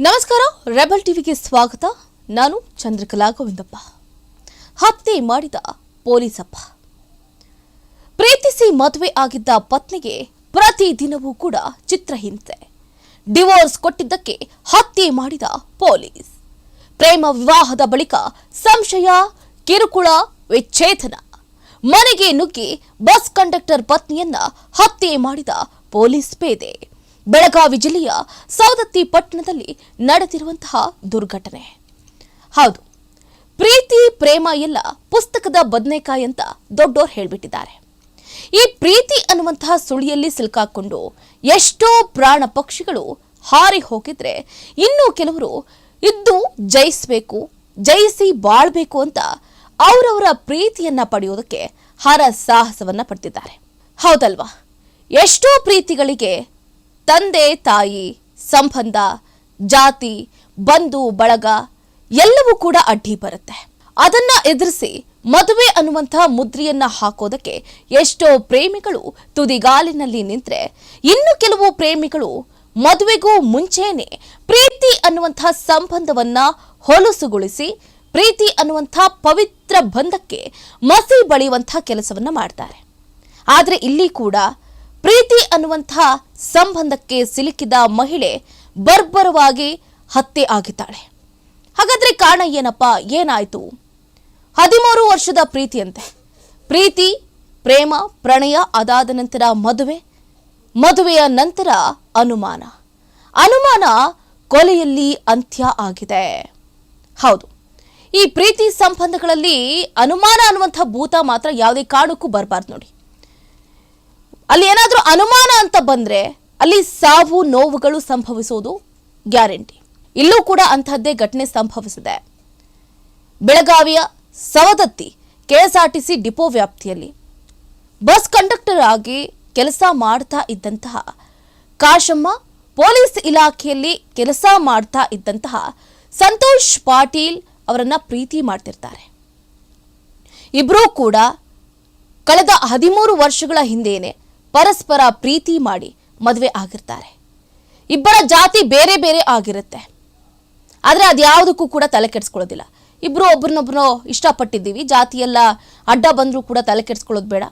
ನಮಸ್ಕಾರ, ರೆಬಲ್ ಟಿವಿಗೆ ಸ್ವಾಗತ. ನಾನು ಚಂದ್ರಕಲಾ ಗೋವಿಂದಪ್ಪ. ಹತ್ಯೆ ಮಾಡಿದ ಪೊಲೀಸಪ್ಪ. ಪ್ರೀತಿಸಿ ಮದುವೆ ಆಗಿದ್ದ ಪತ್ನಿಗೆ ಪ್ರತಿದಿನವೂ ಕೂಡ ಚಿತ್ರಹಿಂಸೆ ಡಿವೋರ್ಸ್ ಕೊಟ್ಟಿದ್ದಕ್ಕೆ ಹತ್ಯೆ ಮಾಡಿದ ಪೊಲೀಸ್. ಪ್ರೇಮ ವಿವಾಹದ ಬಳಿಕ ಸಂಶಯ, ಕಿರುಕುಳ, ವಿಚ್ಛೇದನ. ಮನೆಗೆ ನುಗ್ಗಿ ಬಸ್ ಕಂಡಕ್ಟರ್ ಪತ್ನಿಯನ್ನ ಹತ್ಯೆ ಮಾಡಿದ ಪೊಲೀಸ್ ಪೇದೆ. ಬೆಳಗಾವಿ ಜಿಲ್ಲೆಯ ಸೌದತ್ತಿ ಪಟ್ಟಣದಲ್ಲಿ ನಡೆದಿರುವಂತಹ ದುರ್ಘಟನೆ. ಹೌದು, ಪ್ರೀತಿ, ಪ್ರೇಮ ಎಲ್ಲ ಪುಸ್ತಕದ ಬದನೆಕಾಯಿ ಅಂತ ದೊಡ್ಡೋರು ಹೇಳಿಬಿಟ್ಟಿದ್ದಾರೆ. ಈ ಪ್ರೀತಿ ಅನ್ನುವಂತಹ ಸುಳಿಯಲ್ಲಿ ಸಿಲುಕಾಕೊಂಡು ಎಷ್ಟೋ ಪ್ರಾಣ ಪಕ್ಷಿಗಳು ಹಾರಿ ಹೋಗಿದ್ರೆ ಇನ್ನೂ ಕೆಲವರು ಇದ್ದು ಜಯಿಸಬೇಕು, ಜಯಿಸಿ ಬಾಳ್ಬೇಕು ಅಂತ ಅವರವರ ಪ್ರೀತಿಯನ್ನ ಪಡೆಯೋದಕ್ಕೆ ಹರ ಸಾಹಸವನ್ನ ಪಡ್ತಿದ್ದಾರೆ. ಹೌದಲ್ವಾ? ಎಷ್ಟೋ ಪ್ರೀತಿಗಳಿಗೆ ತಂದೆ, ತಾಯಿ, ಸಂಬಂಧ, ಜಾತಿ, ಬಂಧು, ಬಳಗ ಎಲ್ಲವೂ ಕೂಡ ಅಡ್ಡಿ ಬರುತ್ತೆ. ಅದನ್ನ ಎದುರಿಸಿ ಮದುವೆ ಅನ್ನುವಂತಹ ಮುದ್ರೆಯನ್ನ ಹಾಕೋದಕ್ಕೆ ಎಷ್ಟೋ ಪ್ರೇಮಿಗಳು ತುದಿಗಾಲಿನಲ್ಲಿ ನಿಂತರೆ ಇನ್ನು ಕೆಲವು ಪ್ರೇಮಿಗಳು ಮದುವೆಗೂ ಮುಂಚೆನೆ ಪ್ರೀತಿ ಅನ್ನುವಂತಹ ಸಂಬಂಧವನ್ನ ಹೊಲಸುಗೊಳಿಸಿ ಪ್ರೀತಿ ಅನ್ನುವಂಥ ಪವಿತ್ರ ಬಂಧಕ್ಕೆ ಮಸಿ ಬಳಿಯುವಂಥ ಕೆಲಸವನ್ನ ಮಾಡ್ತಾರೆ. ಆದರೆ ಇಲ್ಲಿ ಕೂಡ ಪ್ರೀತಿ ಅನ್ನುವಂತಹ ಸಂಬಂಧಕ್ಕೆ ಸಿಲುಕಿದ ಮಹಿಳೆ ಬರ್ಬರವಾಗಿ ಹತ್ಯೆ ಆಗಿದ್ದಾಳೆ. ಹಾಗಾದ್ರೆ ಕಾರಣ ಏನಪ್ಪ? ಏನಾಯ್ತು? ಹದಿಮೂರು ವರ್ಷದ ಪ್ರೀತಿಯಂತೆ. ಪ್ರೀತಿ, ಪ್ರೇಮ, ಪ್ರಣಯ ಅದಾದ ನಂತರ ಮದುವೆ, ಮದುವೆಯ ನಂತರ ಅನುಮಾನ. ಅನುಮಾನ ಕೊಲೆಯಲ್ಲಿ ಅಂತ್ಯ ಆಗಿದೆ. ಹೌದು. ಈ ಪ್ರೀತಿ ಸಂಬಂಧಗಳಲ್ಲಿ ಅನುಮಾನ ಅನ್ನುವಂಥ ಭೂತ ಮಾತ್ರ ಯಾವುದೇ ಕಾರಣಕ್ಕೂ ಬರಬಾರ್ದು ನೋಡಿ. ಅಲ್ಲಿ ಏನಾದರೂ ಅನುಮಾನ ಅಂತ ಬಂದರೆ ಅಲ್ಲಿ ಸಾವು ನೋವುಗಳು ಸಂಭವಿಸುವುದು ಗ್ಯಾರಂಟಿ. ಇಲ್ಲೂ ಕೂಡ ಅಂತಹದ್ದೇ ಘಟನೆ ಸಂಭವಿಸಿದೆ. ಬೆಳಗಾವಿಯ ಸವದತ್ತಿ ಕೆಎಸ್ಆರ್ಟಿಸಿ ಡಿಪೋ ವ್ಯಾಪ್ತಿಯಲ್ಲಿ ಬಸ್ ಕಂಡಕ್ಟರ್ ಆಗಿ ಕೆಲಸ ಮಾಡ್ತಾ ಇದ್ದಂತಹ ಕಾಶಮ್ಮ ಪೊಲೀಸ್ ಇಲಾಖೆಯಲ್ಲಿ ಕೆಲಸ ಮಾಡ್ತಾ ಇದ್ದಂತಹ ಸಂತೋಷ್ ಪಾಟೀಲ್ ಅವರನ್ನ ಪ್ರೀತಿ ಮಾಡ್ತಿರ್ತಾರೆ. ಇಬ್ಬರೂ ಕೂಡ ಕಳೆದ ಹದಿಮೂರು ವರ್ಷಗಳ ಹಿಂದೆಯೇ ಪರಸ್ಪರ ಪ್ರೀತಿ ಮಾಡಿ ಮದುವೆ ಆಗಿರ್ತಾರೆ. ಇಬ್ಬರ ಜಾತಿ ಬೇರೆ ಬೇರೆ ಆಗಿರುತ್ತೆ. ಆದರೆ ಅದ್ಯಾವುದಕ್ಕೂ ಕೂಡ ತಲೆ ಕೆಡಿಸ್ಕೊಳ್ಳೋದಿಲ್ಲ. ಇಬ್ಬರು ಒಬ್ರನ್ನೊಬ್ರು ಇಷ್ಟಪಟ್ಟಿದ್ದೀವಿ. ಜಾತಿಯೆಲ್ಲ ಅಡ್ಡ ಬಂದರೂ ಕೂಡ ತಲೆ ಕೆಡಿಸ್ಕೊಳ್ಳೋದು ಬೇಡ.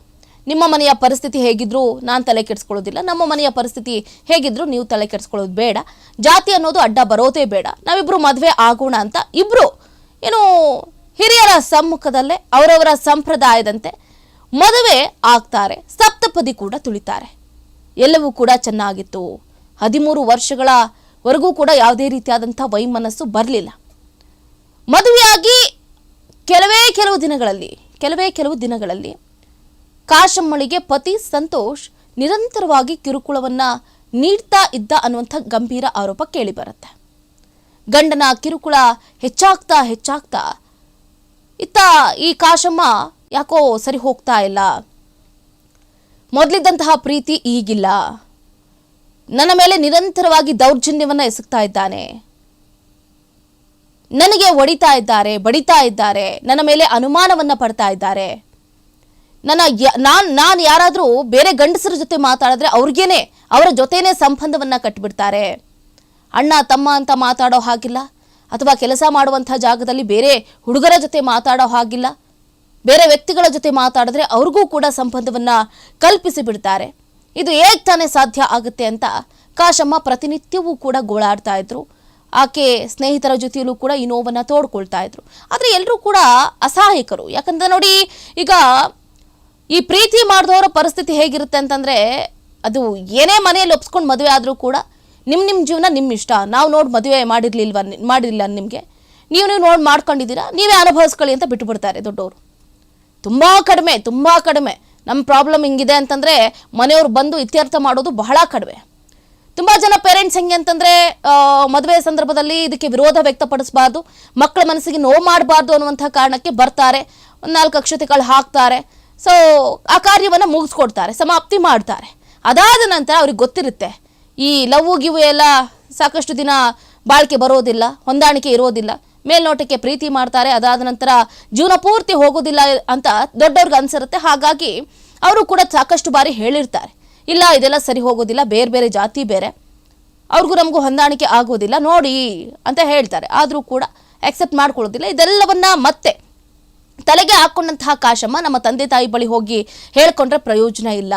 ನಿಮ್ಮ ಮನೆಯ ಪರಿಸ್ಥಿತಿ ಹೇಗಿದ್ರೂ ನಾನು ತಲೆ ಕೆಡಿಸ್ಕೊಳ್ಳೋದಿಲ್ಲ. ನಮ್ಮ ಮನೆಯ ಪರಿಸ್ಥಿತಿ ಹೇಗಿದ್ರೂ ನೀವು ತಲೆ ಕೆಡಿಸ್ಕೊಳ್ಳೋದು ಬೇಡ. ಜಾತಿ ಅನ್ನೋದು ಅಡ್ಡ ಬರೋದೇ ಬೇಡ. ನಾವಿಬ್ಬರು ಮದುವೆ ಆಗೋಣ ಅಂತ ಇಬ್ಬರು ಏನು ಹಿರಿಯರ ಸಮ್ಮುಖದಲ್ಲೇ, ಅವರವರ ಸಂಪ್ರದಾಯದಂತೆ ಮದುವೆ ಆಗ್ತಾರೆ, ಸಪ್ತಪದಿ ಕೂಡ ತುಳಿತಾರೆ. ಎಲ್ಲವೂ ಕೂಡ ಚೆನ್ನಾಗಿತ್ತು. ಹದಿಮೂರು ವರ್ಷಗಳವರೆಗೂ ಕೂಡ ಯಾವುದೇ ರೀತಿಯಾದಂಥ ವೈಮನಸ್ಸು ಬರಲಿಲ್ಲ. ಮದುವೆಯಾಗಿ ಕೆಲವೇ ಕೆಲವು ದಿನಗಳಲ್ಲಿ, ಕೆಲವೇ ಕೆಲವು ದಿನಗಳಲ್ಲಿ ಕಾಶಮ್ಮಳಿಗೆ ಪತಿ ಸಂತೋಷ್ ನಿರಂತರವಾಗಿ ಕಿರುಕುಳವನ್ನ ನೀಡ್ತಾ ಇದ್ದ ಅನ್ನುವಂಥ ಗಂಭೀರ ಆರೋಪ ಕೇಳಿಬರುತ್ತೆ. ಗಂಡನ ಕಿರುಕುಳ ಹೆಚ್ಚಾಗ್ತಾ ಹೆಚ್ಚಾಗ್ತಾ ಇತ್ತ ಈ ಕಾಶಮ್ಮ ಯಾಕೋ ಸರಿ ಹೋಗ್ತಾ ಇಲ್ಲ. ಮೊದಲಿದ್ದಂತಹ ಪ್ರೀತಿ ಈಗಿಲ್ಲ. ನನ್ನ ಮೇಲೆ ನಿರಂತರವಾಗಿ ದೌರ್ಜನ್ಯವನ್ನ ಎಸಗ್ತಾ ಇದ್ದಾನೆ. ನನಗೆ ಒಡಿತಾ ಇದ್ದಾರೆ, ಬಡಿತಾ ಇದ್ದಾರೆ, ನನ್ನ ಮೇಲೆ ಅನುಮಾನವನ್ನ ಪಡ್ತಾ ಇದ್ದಾರೆ. ನನ್ನ ನಾನ್ ನಾನ್ ಯಾರಾದರೂ ಬೇರೆ ಗಂಡಸರ ಜೊತೆ ಮಾತಾಡಿದ್ರೆ ಅವ್ರಿಗೇನೆ, ಅವರ ಜೊತೆನೇ ಸಂಬಂಧವನ್ನ ಕಟ್ಟಿಬಿಡ್ತಾರೆ ಅಣ್ಣ, ತಮ್ಮ ಅಂತ ಮಾತಾಡೋ ಹಾಗಿಲ್ಲ. ಅಥವಾ ಕೆಲಸ ಮಾಡುವಂಥ ಜಾಗದಲ್ಲಿ ಬೇರೆ ಹುಡುಗರ ಜೊತೆ ಮಾತಾಡೋ ಹಾಗಿಲ್ಲ. ಬೇರೆ ವ್ಯಕ್ತಿಗಳ ಜೊತೆ ಮಾತಾಡಿದ್ರೆ ಅವ್ರಿಗೂ ಕೂಡ ಸಂಬಂಧವನ್ನ ಕಲ್ಪಿಸಿ ಬಿಡ್ತಾರೆ. ಇದು ಹೇಗೆ ತಾನೇ ಸಾಧ್ಯ ಆಗುತ್ತೆ ಅಂತ ಕಾಶಮ್ಮ ಪ್ರತಿನಿತ್ಯವೂ ಕೂಡ ಗೋಳಾಡ್ತಾ ಇದ್ರು. ಆಕೆ ಸ್ನೇಹಿತರ ಜೊತೆಯಲ್ಲೂ ಕೂಡ ಈ ನೋವನ್ನ ತೋಡ್ಕೊಳ್ತಾ ಇದ್ರು. ಆದರೆ ಎಲ್ಲರೂ ಕೂಡ ಅಸಹಾಯಕರು. ಯಾಕಂದ್ರೆ ನೋಡಿ, ಈಗ ಈ ಪ್ರೀತಿ ಮಾಡಿದವರ ಪರಿಸ್ಥಿತಿ ಹೇಗಿರುತ್ತೆ ಅಂತಂದ್ರೆ, ಅದು ಏನೇ ಮನೆಯಲ್ಲಿ ಒಪ್ಸ್ಕೊಂಡು ಮದುವೆ ಆದರೂ ಕೂಡ ನಿಮ್ಮ ನಿಮ್ಮ ಜೀವನ ನಿಮ್ಮ ಇಷ್ಟ. ನಾವು ನೋಡಿ ಮದುವೆ ಮಾಡಿರ್ಲಿಲ್ವ, ಮಾಡಿರಲಿಲ್ಲ ನಿಮಗೆ. ನೀವು ನೀವು ನೋಡಿ ಮಾಡ್ಕೊಂಡಿದ್ದೀರಾ, ನೀವೇ ಅನುಭವಿಸ್ಕೊಳ್ಳಿ ಅಂತ ಬಿಟ್ಟುಬಿಡ್ತಾರೆ ದೊಡ್ಡವರು. ತುಂಬ ಕಡಿಮೆ ತುಂಬ ಕಡಿಮೆ. ನಮ್ಮ ಪ್ರಾಬ್ಲಮ್ ಹಿಂಗಿದೆ ಅಂತಂದರೆ ಮನೆಯವ್ರು ಬಂದು ಇತ್ಯರ್ಥ ಮಾಡೋದು ಬಹಳ ಕಡಿಮೆ. ತುಂಬ ಜನ ಪೇರೆಂಟ್ಸ್ ಹೆಂಗೆ ಅಂತಂದರೆ ಮದುವೆ ಸಂದರ್ಭದಲ್ಲಿ ಇದಕ್ಕೆ ವಿರೋಧ ವ್ಯಕ್ತಪಡಿಸಬಾರ್ದು, ಮಕ್ಕಳ ಮನಸ್ಸಿಗೆ ನೋವು ಮಾಡಬಾರ್ದು ಅನ್ನುವಂಥ ಕಾರಣಕ್ಕೆ ಬರ್ತಾರೆ, ಒಂದು ನಾಲ್ಕು ಅಕ್ಷತೆಗಳು ಹಾಕ್ತಾರೆ. ಸೊ ಆ ಕಾರ್ಯವನ್ನು ಮುಗಿಸ್ಕೊಡ್ತಾರೆ, ಸಮಾಪ್ತಿ ಮಾಡ್ತಾರೆ. ಅದಾದ ನಂತರ ಅವ್ರಿಗೆ ಗೊತ್ತಿರುತ್ತೆ, ಈ ಲವ್ ಗಿವು ಎಲ್ಲ ಸಾಕಷ್ಟು ದಿನ ಬಾಳಿಕೆ ಬರೋದಿಲ್ಲ, ಹೊಂದಾಣಿಕೆ ಇರೋದಿಲ್ಲ. ಮೇಲ್ನೋಟಕ್ಕೆ ಪ್ರೀತಿ ಮಾಡ್ತಾರೆ. ಅದಾದ ನಂತರ ಜೀವನ ಪೂರ್ತಿ ಹೋಗೋದಿಲ್ಲ ಅಂತ ದೊಡ್ಡವ್ರಿಗೆ ಅನ್ಸಿರುತ್ತೆ. ಹಾಗಾಗಿ ಅವರು ಕೂಡ ಸಾಕಷ್ಟು ಬಾರಿ ಹೇಳಿರ್ತಾರೆ. ಇಲ್ಲ, ಇದೆಲ್ಲ ಸರಿ ಹೋಗೋದಿಲ್ಲ ಬೇರೆ ಬೇರೆ ಜಾತಿ ಬೇರೆ. ಅವ್ರಿಗೂ ನಮಗೂ ಹೊಂದಾಣಿಕೆ ಆಗೋದಿಲ್ಲ ನೋಡಿ ಅಂತ ಹೇಳ್ತಾರೆ. ಆದರೂ ಕೂಡ ಆಕ್ಸೆಪ್ಟ್ ಮಾಡ್ಕೊಳ್ಳೋದಿಲ್ಲ ಇದೆಲ್ಲವನ್ನ ಮತ್ತೆ ತಲೆಗೆ ಹಾಕೊಂಡಂತಹ ಕಾಶಮ್ಮ ನಮ್ಮ ತಂದೆ ತಾಯಿ ಬಳಿ ಹೋಗಿ ಹೇಳ್ಕೊಂಡ್ರೆ ಪ್ರಯೋಜನ ಇಲ್ಲ.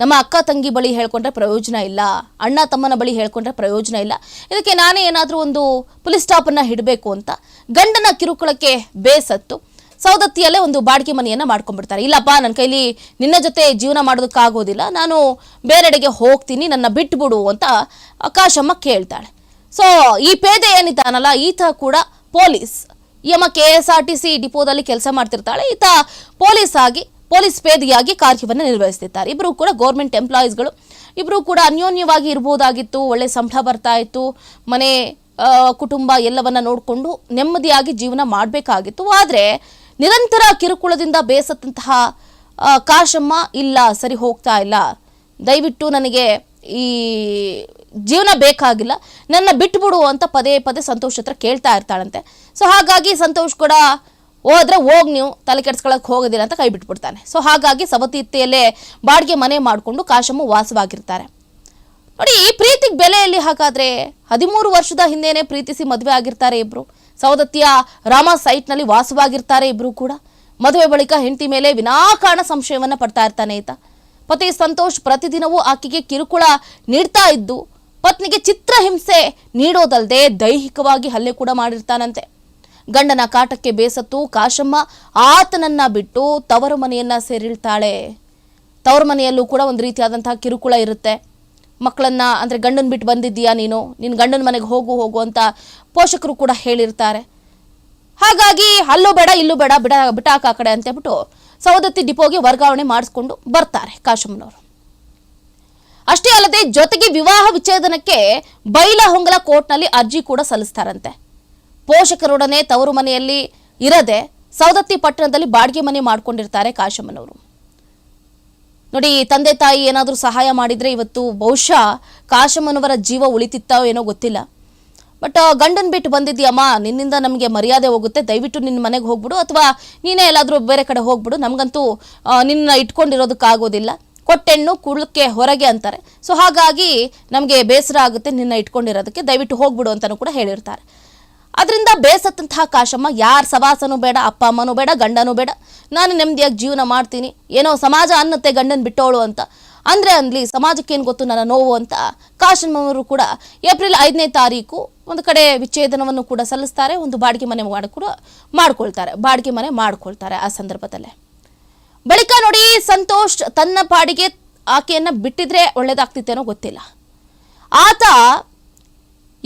ನಮ್ಮ ಅಕ್ಕ ತಂಗಿ ಬಳಿ ಹೇಳ್ಕೊಂಡ್ರೆ ಪ್ರಯೋಜನ ಇಲ್ಲ, ಅಣ್ಣ ತಮ್ಮನ ಬಳಿ ಹೇಳ್ಕೊಂಡ್ರೆ ಪ್ರಯೋಜನ ಇಲ್ಲ. ಇದಕ್ಕೆ ನಾನೇ ಏನಾದರೂ ಒಂದು ಪೊಲೀಸ್ ಸ್ಟಾಪನ್ನು ಹಿಡಬೇಕು ಅಂತ. ಗಂಡನ ಕಿರುಕುಳಕ್ಕೆ ಬೇಸತ್ತು. ಸೌದತ್ತಿಯಲ್ಲೇ ಒಂದು ಬಾಡಿಗೆ ಮನೆಯನ್ನು ಮಾಡ್ಕೊಂಡ್ಬಿಡ್ತಾರೆ. ಇಲ್ಲಪ್ಪ ನನ್ನ ಕೈಲಿ ನಿನ್ನ ಜೊತೆ ಜೀವನ ಮಾಡೋದಕ್ಕಾಗೋದಿಲ್ಲ. ನಾನು ಬೇರೆಡೆಗೆ ಹೋಗ್ತೀನಿ, ನನ್ನ ಬಿಟ್ಬಿಡು ಅಂತ ಆಕಾಶಮ್ಮ ಕೇಳ್ತಾಳೆ. ಸೊ ಈ ಪೇದೆ ಏನಿದ್ದಾನಲ್ಲ, ಈತ ಕೂಡ ಪೊಲೀಸ್. ಯಮ K S R T C ಡಿಪೋದಲ್ಲಿ ಕೆಲಸ ಮಾಡ್ತಿರ್ತಾಳೆ. ಈತ ಪೊಲೀಸ್ ಆಗಿ ಪೊಲೀಸ್ ಪೇದಿಯಾಗಿ ಕಾರ್ಯವನ್ನು ನಿರ್ವಹಿಸುತ್ತಿದ್ದಾರೆ ಇಬ್ಬರು ಕೂಡ ಗೌರ್ಮೆಂಟ್ ಎಂಪ್ಲಾಯೀಸ್ಗಳು ಇಬ್ಬರು ಕೂಡ ಅನ್ಯೋನ್ಯವಾಗಿ ಇರಬಹುದಾಗಿತ್ತು ಒಳ್ಳೆ ಸಂಬಳ ಬರ್ತಾ ಇತ್ತು, ಮನೆ ಕುಟುಂಬ ಎಲ್ಲವನ್ನ ನೋಡಿಕೊಂಡು ನೆಮ್ಮದಿಯಾಗಿ ಜೀವನ ಮಾಡಬೇಕಾಗಿತ್ತು. ಆದರೆ ನಿರಂತರ ಕಿರುಕುಳದಿಂದ ಬೇಸತ್ತಂತಹ ಕಾಶಮ್ಮ ಇಲ್ಲ, ಸರಿ ಹೋಗ್ತಾ ಇಲ್ಲ. ದಯವಿಟ್ಟು ನನಗೆ ಈ ಜೀವನ ಬೇಕಾಗಿಲ್ಲ. ನನ್ನ ಬಿಟ್ಬಿಡು ಅಂತ ಪದೇ ಪದೇ ಸಂತೋಷ್ ಹತ್ರ ಕೇಳ್ತಾ ಇರ್ತಾಳಂತೆ. ಸೊ ಹಾಗಾಗಿ ಸಂತೋಷ್ ಕೂಡ ಹೋದ್ರೆ ಹೋಗಿ ನೀವು ತಲೆ ಕೆಡ್ಸ್ಕೊಳಕ್ಕೆ ಹೋಗೋದಿಲ್ಲ ಅಂತ ಕೈ ಬಿಟ್ಬಿಡ್ತಾನೆ. ಸೊ ಹಾಗಾಗಿ ಸವತಿಯಲ್ಲೇ ಬಾಡಿಗೆ ಮನೆ ಮಾಡಿಕೊಂಡು ಕಾಶಮ್ಮ ವಾಸವಾಗಿರ್ತಾರೆ. ನೋಡಿ, ಈ ಪ್ರೀತಿಗೆ ಬೆಲೆಯಲ್ಲಿ ಹಾಗಾದ್ರೆ? ಹದಿಮೂರು ವರ್ಷದ ಹಿಂದೆಯೇ ಪ್ರೀತಿಸಿ ಮದುವೆ ಆಗಿರ್ತಾರೆ ಇಬ್ರು. ಸವದತ್ತಿಯ ರಾಮ ಸೈಟ್ನಲ್ಲಿ ವಾಸವಾಗಿರ್ತಾರೆ ಇಬ್ರು ಕೂಡ. ಮದುವೆ ಬಳಿಕ ಹೆಂಡತಿ ಮೇಲೆ ವಿನಾಕಾರಣ ಸಂಶಯವನ್ನು ಪಡ್ತಾ ಇರ್ತಾನೆ ಈತ. ಪತಿ ಸಂತೋಷ್ ಪ್ರತಿದಿನವೂ ಆಕೆಗೆ ಕಿರುಕುಳ ನೀಡ್ತಾ ಇದ್ದು, ಪತ್ನಿಗೆ ಚಿತ್ರಹಿಂಸೆ ನೀಡೋದಲ್ಲದೆ ದೈಹಿಕವಾಗಿ ಹಲ್ಲೆ ಕೂಡ ಮಾಡಿರ್ತಾನಂತೆ. ಗಂಡನ ಕಾಟಕ್ಕೆ ಬೇಸತ್ತು, ಕಾಶಮ್ಮ ಆತನನ್ನ ಬಿಟ್ಟು ತವರು ಮನೆಯನ್ನ ಸೇರಿಳ್ತಾಳೆ. ತವರು ಮನೆಯಲ್ಲೂ ಕೂಡ ಒಂದು ರೀತಿಯಾದಂತಹ ಕಿರುಕುಳ ಇರುತ್ತೆ. ಮಕ್ಕಳನ್ನ, ಅಂದರೆ ಗಂಡನ ಬಿಟ್ಟು ಬಂದಿದ್ದೀಯಾ ನೀನು? ನಿನ್ನ ಗಂಡನ ಮನೆಗೆ ಹೋಗು ಹೋಗು ಅಂತ ಪೋಷಕರು ಕೂಡ ಹೇಳಿರ್ತಾರೆ. ಹಾಗಾಗಿ ಅಲ್ಲೂ ಬೇಡ, ಇಲ್ಲೂ ಬೇಡ, ಬಿಡ, ಬಿಟಾಕ ಕಡೆ ಅಂತ ಹೇಳ್ಬಿಟ್ಟು ಸವದತ್ತಿ ಡಿಪೋಗೆ ವರ್ಗಾವಣೆ ಮಾಡಿಸ್ಕೊಂಡು ಬರ್ತಾರೆ ಕಾಶಮ್ಮನವರು. ಅಷ್ಟೇ ಅಲ್ಲದೆ ಜೊತೆಗೆ ವಿವಾಹ ವಿಚ್ಛೇದನಕ್ಕೆ ಬೈಲಹೊಂಗಲ ಕೋರ್ಟ್ನಲ್ಲಿ ಅರ್ಜಿ ಕೂಡ ಸಲ್ಲಿಸ್ತಾರಂತೆ. ಪೋಷಕರೊಡನೆ ತವರು ಮನೆಯಲ್ಲಿ ಇರದೆ ಸವದತ್ತಿ ಪಟ್ಟಣದಲ್ಲಿ ಬಾಡಿಗೆ ಮನೆ ಮಾಡ್ಕೊಂಡಿರ್ತಾರೆ ಕಾಶಮ್ಮನವರು. ನೋಡಿ, ತಂದೆ ತಾಯಿ ಏನಾದರೂ ಸಹಾಯ ಮಾಡಿದ್ರೆ ಇವತ್ತು ಬಹುಶಃ ಕಾಶಮ್ಮನವರ ಜೀವ ಉಳಿತಿತ್ತೋ ಏನೋ ಗೊತ್ತಿಲ್ಲ. ಬಟ್ ಗಂಡನ್ ಬಿಟ್ಟು ಬಂದಿದ್ಯಮ್ಮ ನಿನ್ನಿಂದ ನಮಗೆ ಮರ್ಯಾದೆ ಹೋಗುತ್ತೆ. ದಯವಿಟ್ಟು ನಿನ್ನ ಮನೆಗೆ ಹೋಗ್ಬಿಡು. ಅಥವಾ ನೀನೇ ಎಲ್ಲಾದರೂ ಬೇರೆ ಕಡೆ ಹೋಗ್ಬಿಡು. ನಮಗಂತೂ ನಿನ್ನ ಇಟ್ಕೊಂಡಿರೋದಕ್ಕಾಗೋದಿಲ್ಲ. ಕೊಟ್ಟೆಣ್ಣು ಕುಳಕ್ಕೆ ಹೊರಗೆ ಅಂತಾರೆ. ಸೊ, ಹಾಗಾಗಿ ನಮಗೆ ಬೇಸರ ಆಗುತ್ತೆ ನಿನ್ನ ಇಟ್ಕೊಂಡಿರೋದಕ್ಕೆ. ದಯವಿಟ್ಟು ಹೋಗ್ಬಿಡು ಅಂತಲೂ ಕೂಡ ಹೇಳಿರ್ತಾರೆ. ಅದರಿಂದ ಬೇಸತ್ತಂತಹ ಕಾಶಮ್ಮ, ಯಾರ ಸವಾಸನೂ ಬೇಡ, ಅಪ್ಪ ಅಮ್ಮನೂ ಬೇಡ, ಗಂಡನೂ ಬೇಡ. ನಾನು ನೆಮ್ಮದಿಯಾಗಿ ಜೀವನ ಮಾಡ್ತೀನಿ. ಏನೋ ಸಮಾಜ ಅನ್ನತ್ತೆ ಗಂಡನ ಬಿಟ್ಟೋಳು ಅಂತ. ಅಂದರೆ ಅನ್ಲಿ ಸಮಾಜಕ್ಕೇನು ಗೊತ್ತು ನನ್ನ ನೋವು ಅಂತ? ಕಾಶಮ್ಮವರು ಕೂಡ ಏಪ್ರಿಲ್ ಐದನೇ ತಾರೀಕು ಒಂದು ಕಡೆ ವಿಚ್ಛೇದನವನ್ನು ಕೂಡ ಸಲ್ಲಿಸ್ತಾರೆ. ಒಂದು ಬಾಡಿಗೆ ಮನೆ ಮಾಡಿ ಕೂಡ ಮಾಡ್ಕೊಳ್ತಾರೆ. ಬಾಡಿಗೆ ಮನೆ ಮಾಡ್ಕೊಳ್ತಾರೆ ಆ ಸಂದರ್ಭದಲ್ಲೇ. ಬಳಿಕ ನೋಡಿ ಸಂತೋಷ್ ತನ್ನ ಪಾಡಿಗೆ ಆಕೆಯನ್ನು ಬಿಟ್ಟಿದ್ರೆ ಒಳ್ಳೇದಾಗ್ತಿತ್ತೇನೋ ಗೊತ್ತಿಲ್ಲ. ಆತ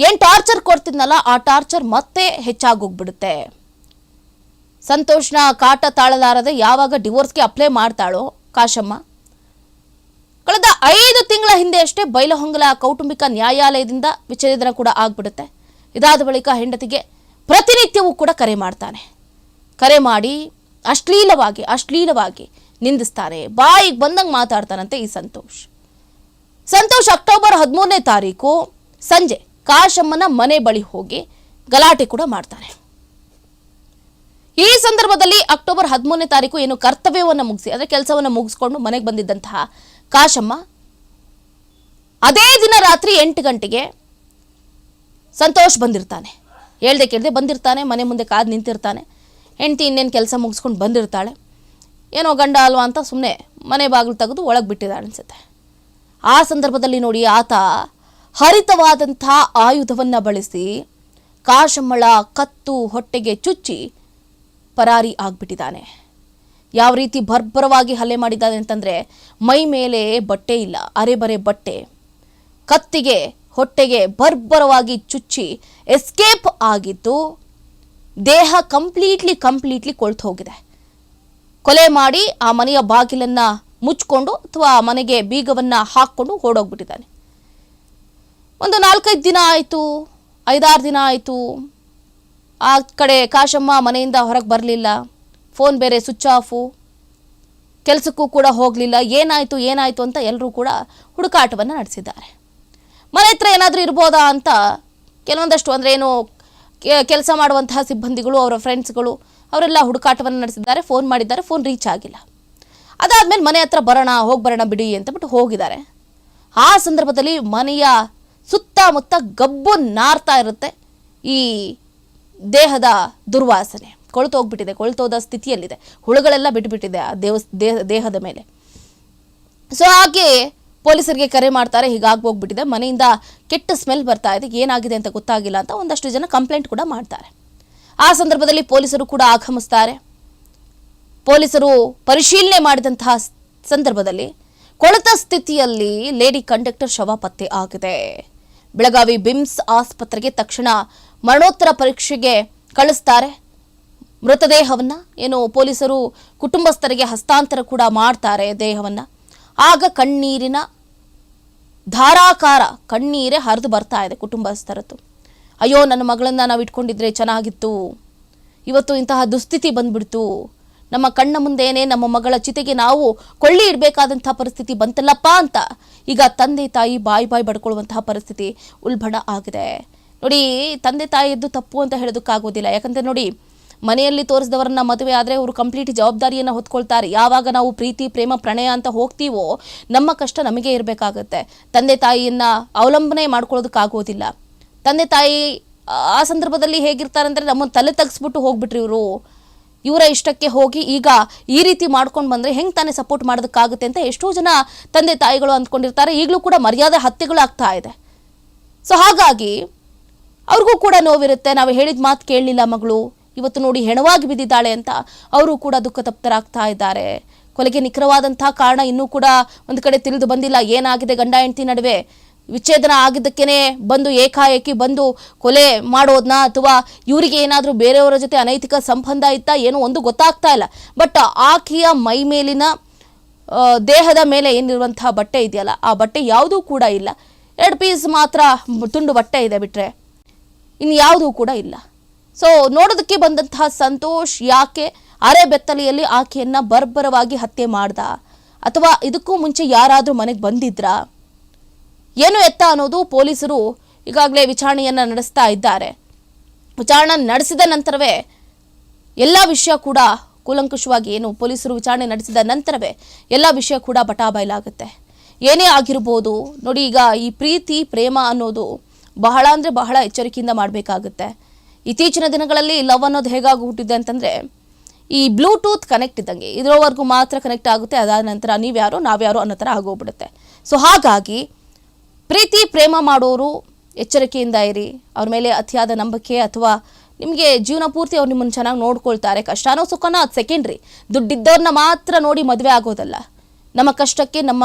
ಏನ್ ಟಾರ್ಚರ್ ಕೊಡ್ತಿದ್ನಲ್ಲ, ಆ ಟಾರ್ಚರ್ ಮತ್ತೆ ಹೆಚ್ಚಾಗೋಗ್ಬಿಡುತ್ತೆ. ಸಂತೋಷ್ನ ಕಾಟ ತಾಳಲಾರದೆ ಯಾವಾಗ ಡಿವೋರ್ಸ್ಗೆ ಅಪ್ಲೈ ಮಾಡ್ತಾಳೋ, ಕಾಶಮ್ಮ? ಕಳೆದ ಐದು ತಿಂಗಳ ಹಿಂದೆ ಅಷ್ಟೇ ಬೈಲಹೊಂಗಲ ಕೌಟುಂಬಿಕ ನ್ಯಾಯಾಲಯದಿಂದ ವಿಚ್ಛೇದನ ಕೂಡ ಆಗ್ಬಿಡುತ್ತೆ. ಇದಾದ ಬಳಿಕ ಹೆಂಡತಿಗೆ ಪ್ರತಿನಿತ್ಯವೂ ಕೂಡ ಕರೆ ಮಾಡ್ತಾನೆ. ಕರೆ ಮಾಡಿ ಅಶ್ಲೀಲವಾಗಿ ಅಶ್ಲೀಲವಾಗಿ ನಿಂದಿಸ್ತಾನೆ. ಬಾಯಿಗೆ ಬಂದಂಗೆ ಮಾತಾಡ್ತಾನಂತೆ ಈ ಸಂತೋಷ್. ಸಂತೋಷ್ ಅಕ್ಟೋಬರ್ ಹದಿಮೂರನೇ ತಾರೀಕು ಸಂಜೆ. ಕಾಶಮ್ಮನ ಮನೆ ಬಳಿ ಹೋಗಿ ಗಲಾಟೆ ಕೂಡ ಮಾಡ್ತಾನೆ ಈ ಸಂದರ್ಭದಲ್ಲಿ ಅಕ್ಟೋಬರ್ ಹದಿಮೂರನೇ ತಾರೀಕು ಏನು ಕರ್ತವ್ಯವನ್ನು ಮುಗಿಸಿ, ಅಂದರೆ ಕೆಲಸವನ್ನು ಮುಗಿಸ್ಕೊಂಡು ಮನೆಗೆ ಬಂದಿದ್ದಂತಹ ಕಾಶಮ್ಮ ಅದೇ ದಿನ ರಾತ್ರಿ ಎಂಟು ಗಂಟೆಗೆ ಸಂತೋಷ್ ಬಂದಿರ್ತಾನೆ. ಹೇಳ್ದೆ ಕೇಳ್ದೆ ಬಂದಿರ್ತಾನೆ, ಮನೆ ಮುಂದೆ ಕಾದು ನಿಂತಿರ್ತಾನೆ. ಹೆಂಡತಿ ಇನ್ನೇನು ಕೆಲಸ ಮುಗಿಸ್ಕೊಂಡು ಬಂದಿರ್ತಾಳೆ. ಏನೋ ಗಂಡ ಅಲ್ವಾ ಅಂತ ಸುಮ್ಮನೆ ಮನೆ ಬಾಗಿಲು ತೆಗೆದು ಒಳಗೆ ಬಿಟ್ಟಿದ್ದಾಳೆ ಅನ್ಸುತ್ತೆ. ಆ ಸಂದರ್ಭದಲ್ಲಿ ನೋಡಿ ಆತ ಹರಿತವಾದಂಥ ಆಯುಧವನ್ನು ಬಳಸಿ ಕಾಶಮ್ಮಳ ಕತ್ತು ಹೊಟ್ಟೆಗೆ ಚುಚ್ಚಿ ಪರಾರಿ ಆಗ್ಬಿಟ್ಟಿದ್ದಾನೆ. ಯಾವ ರೀತಿ ಭರ್ಭರವಾಗಿ ಹಲ್ಲೆ ಮಾಡಿದ್ದಾನೆ ಅಂತಂದರೆ ಮೈ ಮೇಲೆ ಬಟ್ಟೆ ಇಲ್ಲ, ಅರೆಬರೆ ಬಟ್ಟೆ. ಕತ್ತಿಗೆ, ಹೊಟ್ಟೆಗೆ ಭರ್ಭರವಾಗಿ ಚುಚ್ಚಿ ಎಸ್ಕೇಪ್ ಆಗಿದ್ದು ದೇಹ ಕಂಪ್ಲೀಟ್ಲಿ ಕಂಪ್ಲೀಟ್ಲಿ ಕೊಳ್ತು ಹೋಗಿದೆ. ಕೊಲೆ ಮಾಡಿ ಆ ಮನೆಯ ಬಾಗಿಲನ್ನು ಮುಚ್ಕೊಂಡು ಅಥವಾ ಆ ಮನೆಗೆ ಬೀಗವನ್ನ ಹಾಕ್ಕೊಂಡು ಓಡೋಗ್ಬಿಟ್ಟಿದ್ದಾನೆ. ಒಂದು ನಾಲ್ಕೈದು ದಿನ ಆಯಿತು, ಐದಾರು ದಿನ ಆಯಿತು. ಆ ಕಡೆ ಕಾಶಮ್ಮ ಮನೆಯಿಂದ ಹೊರಗೆ ಬರಲಿಲ್ಲ. ಫೋನ್ ಬೇರೆ ಸ್ವಿಚ್ ಆಫು. ಕೆಲಸಕ್ಕೂ ಕೂಡ ಹೋಗಲಿಲ್ಲ. ಏನಾಯಿತು ಏನಾಯಿತು ಅಂತ ಎಲ್ಲರೂ ಕೂಡ ಹುಡುಕಾಟವನ್ನು ನಡೆಸಿದ್ದಾರೆ. ಮನೆ ಹತ್ರ ಏನಾದರೂ ಇರ್ಬೋದಾ ಅಂತ ಕೆಲವೊಂದಷ್ಟು ಅಂದರೆ ಏನು ಕೆಲಸ ಮಾಡುವಂತಹ ಸಿಬ್ಬಂದಿಗಳು, ಅವರ ಫ್ರೆಂಡ್ಸ್ಗಳು, ಅವರೆಲ್ಲ ಹುಡುಕಾಟವನ್ನು ನಡೆಸಿದ್ದಾರೆ. ಫೋನ್ ಮಾಡಿದ್ದಾರೆ, ಫೋನ್ ರೀಚ್ ಆಗಿಲ್ಲ. ಅದಾದಮೇಲೆ ಮನೆ ಹತ್ರ ಬರೋಣ, ಹೋಗಿ ಬರೋಣ ಬಿಡಿ ಅಂತ ಬಿಟ್ಟು ಹೋಗಿದ್ದಾರೆ. ಆ ಸಂದರ್ಭದಲ್ಲಿ ಮನೆಯ ಸುತ್ತಮುತ್ತ ಗಬ್ಬು ನಾರ್ತಾ ಇರುತ್ತೆ ಈ ದೇಹದ ದುರ್ವಾಸನೆ. ಕೊಳ್ತೋಗ್ಬಿಟ್ಟಿದೆ, ಕೊಳ್ತೋದ ಸ್ಥಿತಿಯಲ್ಲಿದೆ. ಹುಳುಗಳೆಲ್ಲ ಬಿಟ್ಬಿಟ್ಟಿದೆ ಆ ದೇವ ದೇಹ- ದೇಹದ ಮೇಲೆ. ಸೊ ಹಾಗೆ ಪೊಲೀಸರಿಗೆ ಕರೆ ಮಾಡ್ತಾರೆ ಹೀಗಾಗೋಗ್ಬಿಟ್ಟಿದೆ ಮನೆಯಿಂದ ಕೆಟ್ಟ ಸ್ಮೆಲ್ ಬರ್ತಾ ಇದೆ. ಏನಾಗಿದೆ ಅಂತ ಗೊತ್ತಾಗಿಲ್ಲ ಅಂತ ಒಂದಷ್ಟು ಜನ ಕಂಪ್ಲೇಂಟ್ ಕೂಡ ಮಾಡ್ತಾರೆ. ಆ ಸಂದರ್ಭದಲ್ಲಿ ಪೊಲೀಸರು ಕೂಡ ಆಗಮಿಸ್ತಾರೆ. ಪೊಲೀಸರು ಪರಿಶೀಲನೆ ಮಾಡಿದಂತಹ ಸಂದರ್ಭದಲ್ಲಿ ಕೊಳೆತ ಸ್ಥಿತಿಯಲ್ಲಿ ಲೇಡಿ ಕಂಡಕ್ಟರ್ ಶವ ಪತ್ತೆ ಆಗಿದೆ. ಬೆಳಗಾವಿ ಬಿಮ್ಸ್ ಆಸ್ಪತ್ರೆಗೆ ತಕ್ಷಣ ಮರಣೋತ್ತರ ಪರೀಕ್ಷೆಗೆ ಕಳಿಸ್ತಾರೆ. ಮೃತದೇಹವನ್ನು ಏನು ಪೊಲೀಸರು ಕುಟುಂಬಸ್ಥರಿಗೆ ಹಸ್ತಾಂತರ ಕೂಡ ಮಾಡ್ತಾರೆ ದೇಹವನ್ನು. ಆಗ ಕಣ್ಣೀರಿನ ಧಾರಾಕಾರ ಕಣ್ಣೀರೇ ಹರಿದು ಬರ್ತಾ ಇದೆ ಕುಟುಂಬಸ್ಥರದ್ದು. ಅಯ್ಯೋ, ನನ್ನ ಮಗಳನ್ನು ನಾವು ಇಟ್ಕೊಂಡಿದ್ರೆ ಚೆನ್ನಾಗಿತ್ತು. ಇವತ್ತು ಇಂತಹ ದುಸ್ಥಿತಿ ಬಂದ್ಬಿಡ್ತು. ನಮ್ಮ ಕಣ್ಣ ಮುಂದೇನೆ ನಮ್ಮ ಮಗಳ ಚಿತೆಗೆ ನಾವು ಕೊಳ್ಳಿ ಇಡಬೇಕಾದಂತಹ ಪರಿಸ್ಥಿತಿ ಬಂತಲ್ಲಪ್ಪ ಅಂತ. ಈಗ ತಂದೆ ತಾಯಿ ಬಾಯಿ ಬಾಯಿ ಬಡ್ಕೊಳ್ಳುವಂತಹ ಪರಿಸ್ಥಿತಿ ಉಲ್ಬಣ ಆಗಿದೆ. ನೋಡಿ, ತಂದೆ ತಾಯಿಯದ್ದು ತಪ್ಪು ಅಂತ ಹೇಳೋದಕ್ಕಾಗೋದಿಲ್ಲ. ಯಾಕಂದ್ರೆ ನೋಡಿ, ಮನೆಯಲ್ಲಿ ತೋರಿಸಿದವರನ್ನ ಮದುವೆ ಆದರೆ ಅವರು ಕಂಪ್ಲೀಟ್ ಜವಾಬ್ದಾರಿಯನ್ನು ಹೊತ್ಕೊಳ್ತಾರೆ. ಯಾವಾಗ ನಾವು ಪ್ರೀತಿ, ಪ್ರೇಮ, ಪ್ರಣಯ ಅಂತ ಹೋಗ್ತೀವೋ, ನಮ್ಮ ಕಷ್ಟ ನಮಗೆ ಇರಬೇಕಾಗತ್ತೆ. ತಂದೆ ತಾಯಿಯನ್ನ ಅವಲಂಬನೆ ಮಾಡ್ಕೊಳ್ಳೋದಕ್ಕಾಗೋದಿಲ್ಲ. ತಂದೆ ತಾಯಿ ಆ ಸಂದರ್ಭದಲ್ಲಿ ಹೇಗಿರ್ತಾರೆ ಅಂದರೆ ನಮ್ಮನ್ನು ತಲೆ ತಗ್ಸ್ಬಿಟ್ಟು ಹೋಗ್ಬಿಟ್ರಿ ಇವರು. ಇವರ ಇಷ್ಟಕ್ಕೆ ಹೋಗಿ ಈಗ ಈ ರೀತಿ ಮಾಡ್ಕೊಂಡು ಬಂದ್ರೆ ಹೆಂಗ್ ತಾನೇ ಸಪೋರ್ಟ್ ಮಾಡೋದಕ್ಕಾಗುತ್ತೆ ಅಂತ ಎಷ್ಟೋ ಜನ ತಂದೆ ತಾಯಿಗಳು ಅಂದ್ಕೊಂಡಿರ್ತಾರೆ. ಈಗಲೂ ಕೂಡ ಮರ್ಯಾದೆ ಹತ್ಯೆಗಳು ಆಗ್ತಾ ಇದೆ. ಸೊ ಹಾಗಾಗಿ ಅವ್ರಿಗೂ ಕೂಡ ನೋವಿರುತ್ತೆ. ನಾವು ಹೇಳಿದ ಮಾತು ಕೇಳಲಿಲ್ಲ ಮಗಳು. ಇವತ್ತು ನೋಡಿ ಹೆಣವಾಗಿ ಬಿದ್ದಿದ್ದಾಳೆ ಅಂತ ಅವರು ಕೂಡ ದುಃಖ ತಪ್ತರಾಗ್ತಾ ಇದ್ದಾರೆ. ಕೊಲೆಗೆ ನಿಖರವಾದಂತಹ ಕಾರಣ ಇನ್ನೂ ಕೂಡ ಒಂದು ಕಡೆ ತಿಳಿದು ಬಂದಿಲ್ಲ. ಏನಾಗಿದೆ ಗಂಡ ಹೆಂಡತಿ ನಡುವೆ? ವಿಚ್ಛೇದನ ಆಗಿದ್ದಕ್ಕೇನೆ ಬಂದು ಏಕಾಏಕಿ ಬಂದು ಕೊಲೆ ಮಾಡೋದನ್ನ ಅಥವಾ ಇವರಿಗೆ ಏನಾದರೂ ಬೇರೆಯವರ ಜೊತೆ ಅನೈತಿಕ ಸಂಬಂಧ ಇತ್ತಾ ಏನೋ ಒಂದು ಗೊತ್ತಾಗ್ತಾ ಇಲ್ಲ. ಬಟ್ ಆಕೆಯ ಮೈ ಮೇಲಿನ ದೇಹದ ಮೇಲೆ ಏನಿರುವಂತಹ ಬಟ್ಟೆ ಇದೆಯಲ್ಲ, ಆ ಬಟ್ಟೆ ಯಾವುದೂ ಕೂಡ ಇಲ್ಲ. ಎರಡು ಪೀಸ್ ಮಾತ್ರ ತುಂಡು ಬಟ್ಟೆ ಇದೆ ಬಿಟ್ರೆ ಇನ್ನು ಯಾವುದೂ ಕೂಡ ಇಲ್ಲ. ಸೊ ನೋಡೋದಕ್ಕೆ ಬಂದಂತಹ ಸಂತೋಷ್ ಯಾಕೆ ಅರೆ ಬೆತ್ತಲೆಯಲ್ಲಿ ಆಕೆಯನ್ನು ಬರ್ಬರವಾಗಿ ಹತ್ಯೆ ಮಾಡ್ದ? ಅಥವಾ ಇದಕ್ಕೂ ಮುಂಚೆ ಯಾರಾದರೂ ಮನೆಗೆ ಬಂದಿದ್ರಾ? ಏನು ಎತ್ತ ಅನ್ನೋದು ಪೊಲೀಸರು ಈಗಾಗಲೇ ವಿಚಾರಣೆಯನ್ನು ನಡೆಸ್ತಾ ಇದ್ದಾರೆ. ವಿಚಾರಣೆ ನಡೆಸಿದ ನಂತರವೇ ಎಲ್ಲ ವಿಷಯ ಕೂಡ ಕೂಲಂಕುಷವಾಗಿ ಏನು ಪೊಲೀಸರು ವಿಚಾರಣೆ ನಡೆಸಿದ ನಂತರವೇ ಎಲ್ಲ ವಿಷಯ ಕೂಡ ಬಟಾಬಯಲಾಗುತ್ತೆ. ಏನೇ ಆಗಿರ್ಬೋದು, ನೋಡಿ ಈಗ ಈ ಪ್ರೀತಿ, ಪ್ರೇಮ ಅನ್ನೋದು ಬಹಳ ಅಂದರೆ ಬಹಳ ಎಚ್ಚರಿಕೆಯಿಂದ ಮಾಡಬೇಕಾಗುತ್ತೆ. ಇತ್ತೀಚಿನ ದಿನಗಳಲ್ಲಿ ಲವ್ ಅನ್ನೋದು ಹೇಗಾಗ್ಬಿಟ್ಟಿದೆ ಅಂತಂದರೆ, ಈ ಬ್ಲೂಟೂತ್ ಕನೆಕ್ಟ್ ಇದ್ದಂಗೆ, ಇದರವರೆಗೂ ಮಾತ್ರ ಕನೆಕ್ಟ್ ಆಗುತ್ತೆ, ಅದಾದ ನಂತರ ನೀವ್ಯಾರು, ನಾವ್ಯಾರು ಅನ್ನೋ ಥರ ಆಗೋಗ್ಬಿಡುತ್ತೆ. ಸೊ ಹಾಗಾಗಿ ಪ್ರೀತಿ, ಪ್ರೇಮ ಮಾಡೋರು ಎಚ್ಚರಿಕೆಯಿಂದ ಇರಿ. ಅವ್ರ ಮೇಲೆ ಅತಿಯಾದ ನಂಬಿಕೆ ಅಥವಾ ನಿಮಗೆ ಜೀವನ ಪೂರ್ತಿ ಅವ್ರು ನಿಮ್ಮನ್ನು ಚೆನ್ನಾಗಿ ನೋಡ್ಕೊಳ್ತಾರೆ. ಕಷ್ಟನೋ ಸುಖನೋ ಅದು ಸೆಕೆಂಡ್ರಿ ದುಡ್ಡಿದ್ದವ್ರನ್ನ ಮಾತ್ರ ನೋಡಿ ಮದುವೆ ಆಗೋದಲ್ಲ. ನಮ್ಮ ಕಷ್ಟಕ್ಕೆ ನಮ್ಮ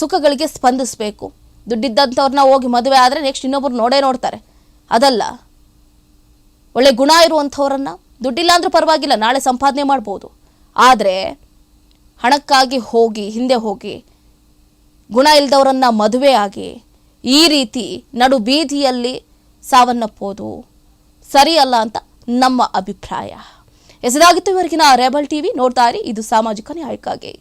ಸುಖಗಳಿಗೆ ಸ್ಪಂದಿಸಬೇಕು. ದುಡ್ಡಿದ್ದಂಥವ್ರನ್ನ ಹೋಗಿ ಮದುವೆ ಆದರೆ ನೆಕ್ಸ್ಟ್ ಇನ್ನೊಬ್ರು ನೋಡೇ ನೋಡ್ತಾರೆ. ಅದಲ್ಲ. ಒಳ್ಳೆ ಗುಣ ಇರುವಂಥವ್ರನ್ನ ದುಡ್ಡಿಲ್ಲ ಅಂದ್ರೂ ಪರವಾಗಿಲ್ಲ, ನಾಳೆ ಸಂಪಾದನೆ ಮಾಡ್ಬೋದು. ಆದರೆ ಹಣಕ್ಕಾಗಿ ಹೋಗಿ, ಹಿಂದೆ ಹೋಗಿ ಗುಣ ಇಲ್ದವರನ್ನ ಮದುವೆ ಆಗಿ ಈ ರೀತಿ ನಡು ಬೀದಿಯಲ್ಲಿ ಸಾವನ್ನಪ್ಪೋದು ಸರಿಯಲ್ಲ ಅಂತ ನಮ್ಮ ಅಭಿಪ್ರಾಯ. ಹೆಸರಾಗಿತ್ತು ಇವರಿಗಿನ ರೇಬಲ್ ಟಿವಿ. ನೋಡ್ತಾ ಇರಿ. ಇದು ಸಾಮಾಜಿಕ ನ್ಯಾಯಕ್ಕಾಗಿ.